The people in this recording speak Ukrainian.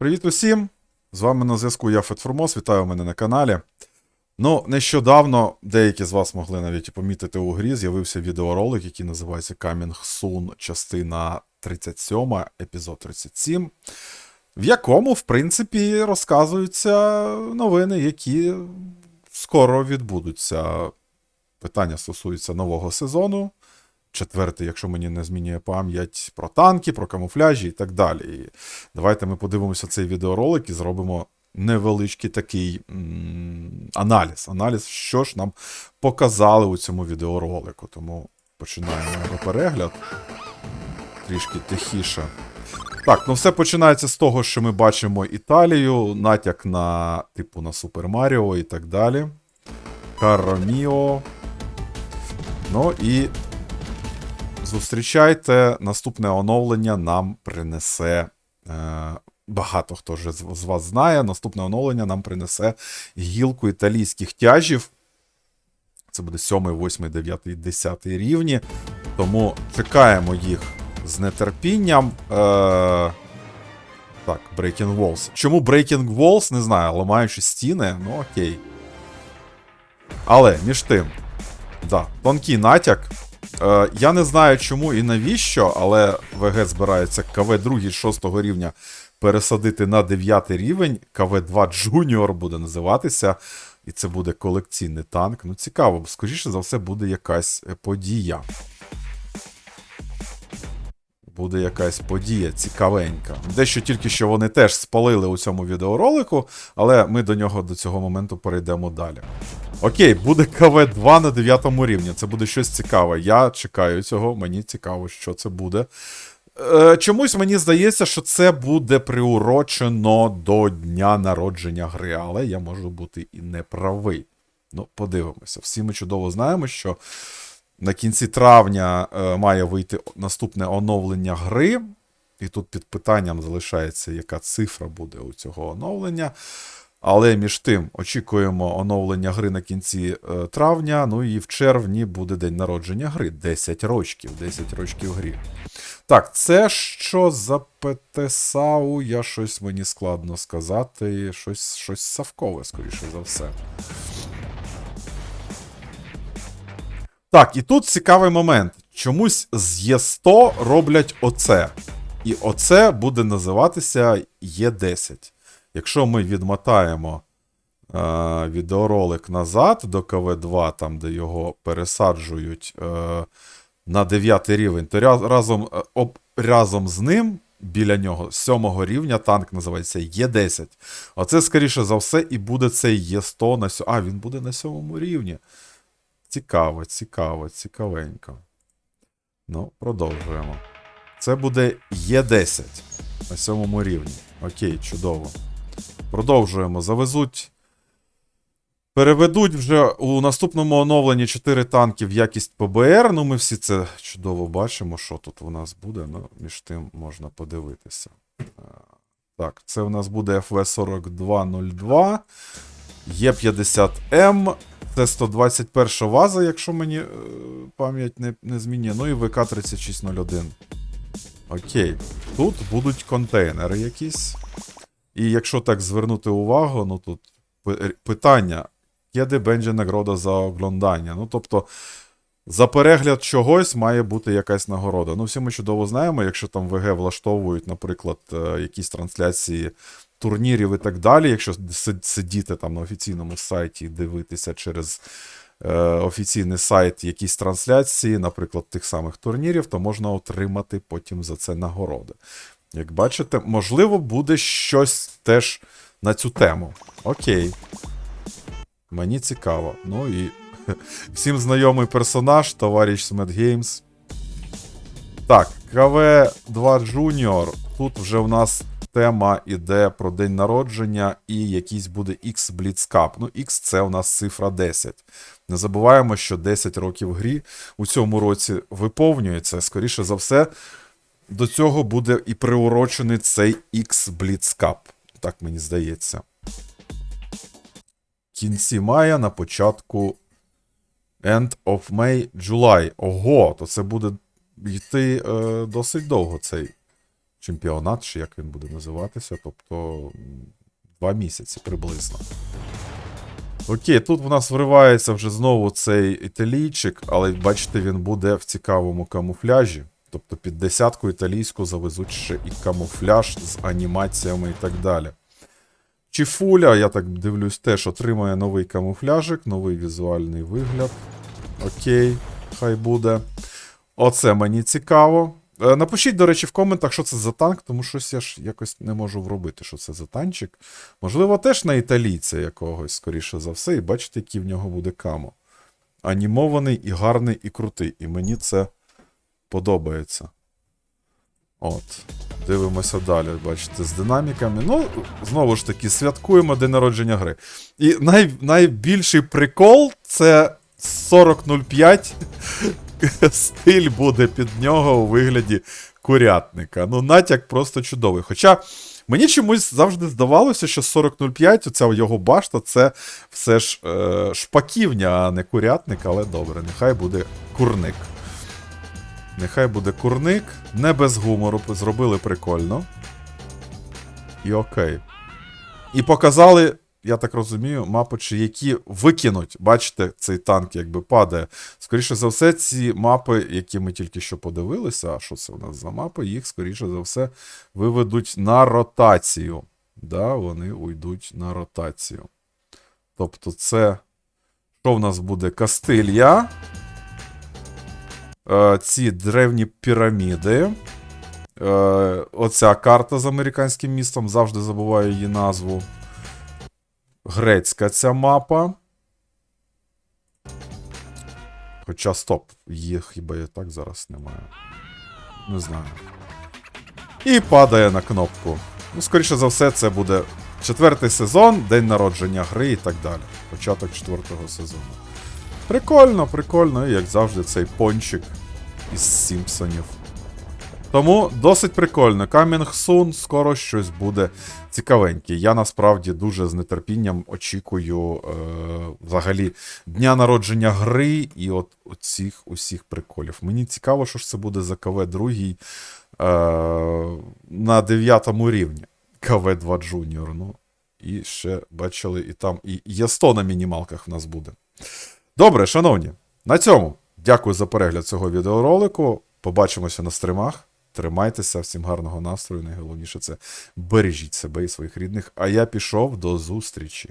Привіт усім! З вами на зв'язку я Фетформос, вітаю мене на каналі. Ну, нещодавно деякі з вас могли навіть помітити у грі, з'явився відеоролик, який називається Coming Soon, частина 37, епізод 37, в якому, в принципі, розказуються новини, які скоро відбудуться. Питання стосуються нового сезону. Четвертий, якщо мені не змінює пам'ять, про танки, про камуфляжі і так далі. І давайте ми подивимося цей відеоролик і зробимо невеличкий такий аналіз. Аналіз, що ж нам показали у цьому відеоролику. Тому починаємо його перегляд. Трішки тихіше. Так, ну все починається з того, що ми бачимо Італію, натяк на типу на Супер Маріо і так далі. Караміо. Ну і зустрічайте, наступне оновлення нам принесе. Е, багато хто вже з, вас знає. Наступне оновлення нам принесе гілку італійських тяжів. Це буде 7, 8, 9, 10 рівні. Тому чекаємо їх з нетерпінням. Е, так, Breaking Walls. Чому Breaking Walls? Не знаю, ламаючи стіни, ну окей. Але між тим, да, тонкий натяк. Е, я не знаю чому і навіщо, але ВГ збирається КВ 2 6 рівня пересадити на 9 рівень. КВ-2 Junior буде називатися. І це буде колекційний танк. Ну, цікаво, скоріше за все, буде якась е, подія. Буде якась подія цікавенька. Дещо тільки що вони теж спалили у цьому відеоролику, але ми до нього до цього моменту перейдемо далі. Окей, буде КВ-2 на 9 рівні. Це буде щось цікаве. Я чекаю цього, мені цікаво, що це буде. Е, чомусь мені здається, що це буде приурочено до дня народження гри, але я можу бути і не правий. Ну, подивимося. Всі ми чудово знаємо, що на кінці травня е, має вийти наступне оновлення гри. І тут під питанням залишається, яка цифра буде у цього оновлення. Але між тим очікуємо оновлення гри на кінці е, травня. Ну і в червні буде день народження гри. 10 рочків. 10 рочків грі. Так, це що за ПТСАУ? Я щось мені складно сказати. Щось, щось савкове, скоріше за все. Так, і тут цікавий момент. Чомусь з Є100 роблять оце. І оце буде називатися Є10. Якщо ми відмотаємо е, відеоролик назад до КВ2, там, де його пересаджують е, на 9 рівень, то разом, е, об, разом з ним, біля нього, 7 рівня, танк називається Є10. Оце, скоріше за все, і буде цей Є100 на сьо... А, він буде на 7 рівні. Цікаво, цікаво, цікавенько. Ну, продовжуємо. Це буде Є10 на 7 рівні. Окей, чудово. Продовжуємо. Завезуть. Переведуть вже у наступному оновленні 4 танки в якість ПБР. Ну, ми всі це чудово бачимо, що тут у нас буде. Ну, між тим можна подивитися. Е, Так, це у нас буде FV4202. Є50М. Це 121 ваза, якщо мені е, пам'ять не, не змінює. Ну і ВК3601. Окей. Тут будуть контейнери якісь. І якщо так звернути увагу, ну тут питання: Kiedy będzie нагорода за оглядання? Ну, тобто, за перегляд чогось має бути якась нагорода. Ну, всі ми чудово знаємо, якщо там ВГ влаштовують, наприклад, е, якісь трансляції турнірів і так далі, якщо сидіти там на офіційному сайті і дивитися через е, офіційний сайт якісь трансляції, наприклад, тих самих турнірів, то можна отримати потім за це нагороди. Як бачите, можливо, буде щось теж на цю тему. Окей. Мені цікаво. Ну і всім знайомий персонаж, товариш Смет Геймс. Так, КВ2 Junior. Тут вже в нас тема іде про день народження і якийсь буде X Blitz Cup. Ну, X це у нас цифра 10. Не забуваємо, що 10 років грі у цьому році виповнюється. Скоріше за все, до цього буде і приурочений цей X Blitz Cup. Так мені здається. В кінці мая на початку End of May, July. Ого, то це буде йти е, досить довго цей чемпіонат, чи як він буде називатися. Тобто два місяці приблизно. Окей, тут в нас вривається вже знову цей італійчик, але бачите, він буде в цікавому камуфляжі. Тобто під десятку італійську завезуть ще і камуфляж з анімаціями і так далі. Чіфуля, я так дивлюсь, теж отримає новий камуфляжик, новий візуальний вигляд. Окей, хай буде. Оце мені цікаво. Е, Напишіть, до речі, в коментах, що це за танк, тому щось я ж якось не можу вробити, що це за танчик. Можливо, теж на італійця якогось, скоріше за все, і бачите, який в нього буде камо. Анімований і гарний, і крутий. І мені це подобається. От. Дивимося далі, бачите, з динаміками. Ну, знову ж таки, святкуємо день народження гри. І най, найбільший прикол це 4005 стиль буде під нього у вигляді курятника. Ну, натяк просто чудовий. Хоча мені чомусь завжди здавалося, що 4005, оця його башта, це все ж е, шпаківня, а не курятник, але добре, нехай буде курник. Нехай буде курник, не без гумору, зробили прикольно. І окей. І показали, я так розумію, мапочі, які викинуть. Бачите, цей танк якби падає. Скоріше за все, ці мапи, які ми тільки що подивилися, а що це у нас за мапи, їх, скоріше за все, виведуть на ротацію. Да, вони уйдуть на ротацію. Тобто, це. Що в нас буде? Кастилья. Е, ці древні піраміди. Е, оця карта з американським містом, завжди забуваю її назву. Грецька ця мапа. Хоча стоп, їх хіба і так зараз немає. Не знаю. І падає на кнопку. Ну, скоріше за все, це буде четвертий сезон, день народження гри і так далі. Початок четвертого сезону. Прикольно, прикольно, і як завжди, цей пончик із Сімпсонів. Тому досить прикольно. Coming soon, скоро щось буде цікавеньке. Я насправді дуже з нетерпінням очікую е, взагалі дня народження гри і от оцих усіх приколів. Мені цікаво, що ж це буде за КВ другий е, на 9 рівні. КВ 2 Junior. Ну, і ще бачили, і там і є 100 на мінімалках в нас буде. Добре, шановні, на цьому дякую за перегляд цього відеоролику. Побачимося на стримах. Тримайтеся, всім гарного настрою. Найголовніше це бережіть себе і своїх рідних. А я пішов до зустрічі.